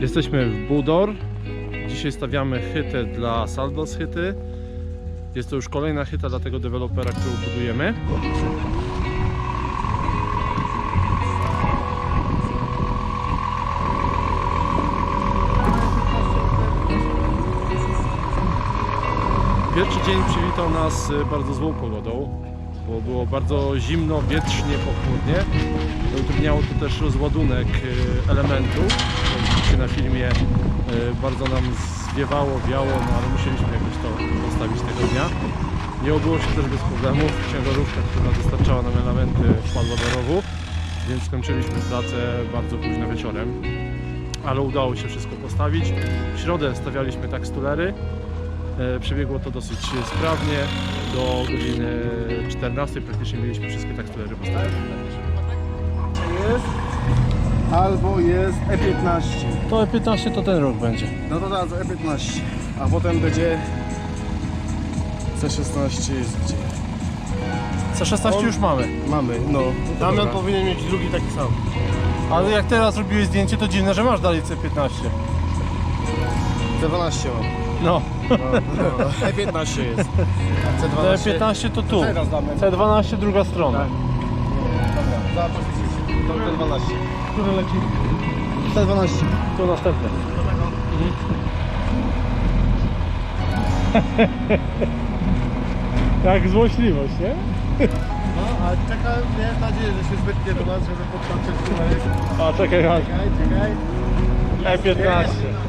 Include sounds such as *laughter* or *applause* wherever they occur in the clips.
Jesteśmy w Budor. Dzisiaj stawiamy hytę dla Saldos Hyty. Jest to już kolejna hyta dla tego dewelopera, którą budujemy. Pierwszy dzień przywitał nas y, bardzo złą pogodą, bo było bardzo zimno, wietrznie, pochmurnie. Utrudniało to też rozładunek y, elementów. Na filmie y, bardzo nam zwiewało, wiało, no ale musieliśmy jakoś to postawić tego dnia. Nie obyło się też bez problemów. Ciężarówka, która dostarczała nam elementy wpadła do rowu, więc skończyliśmy pracę bardzo późno wieczorem. Ale udało się wszystko postawić. W środę stawialiśmy tak stulery. E, Przebiegło to dosyć sprawnie. Do godziny 14 praktycznie mieliśmy wszystkie tekstury postawione. jest albo jest E15. To 15 to ten rok będzie. No to teraz E15, a potem będzie C16 jest gdzie? C16 On- już mamy. Mamy, no. Damian Dobra. powinien mieć drugi taki sam. Ale jak teraz robiłeś zdjęcie, to dziwne, że masz dalej C15. C12 mam. No, No, no, E15 jest. C12. C15 to tu. Teraz damy. C12 druga strona. Dobra, zaprosić. To C12. Który leci? C12. Tu następny. Jak *laughs* złośliwość, nie? No, a czekam, miałem nadzieję, że się zbytnie do nas, żeby podpatrzeć numery. A czekaj. Czekaj, czekaj. E15.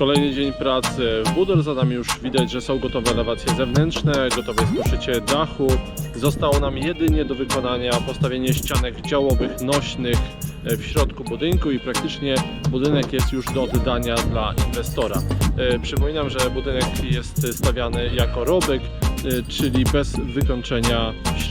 Kolejny dzień pracy w Budor. Za nami już widać, że są gotowe elewacje zewnętrzne, gotowe jest poszycie dachu. Zostało nam jedynie do wykonania postawienie ścianek działowych nośnych e, w środku budynku i praktycznie budynek jest już do oddania dla inwestora. E, Przypominam, że budynek jest stawiany jako robek, e, czyli bez wykończenia w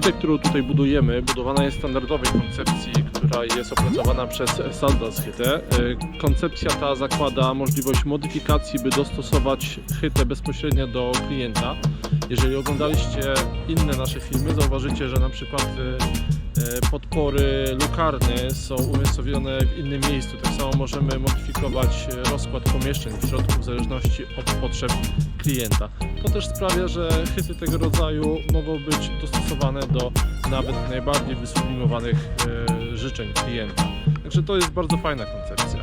którą tutaj budujemy, budowana jest standardowej koncepcji, która jest opracowana przez Saldas Hytę. E, Koncepcja ta zakłada możliwość modyfikacji, by dostosować hytę bezpośrednio do klienta. Jeżeli oglądaliście inne nasze filmy, zauważycie, że na przykład e, podpory lukarne są umiejscowione w innym miejscu. Tak samo możemy modyfikować rozkład pomieszczeń w środku w zależności od potrzeb klienta. To też sprawia, że hyty tego rodzaju mogą być dostosowane do nawet najbardziej wysublimowanych e, życzeń klienta. Także to jest bardzo fajna koncepcja.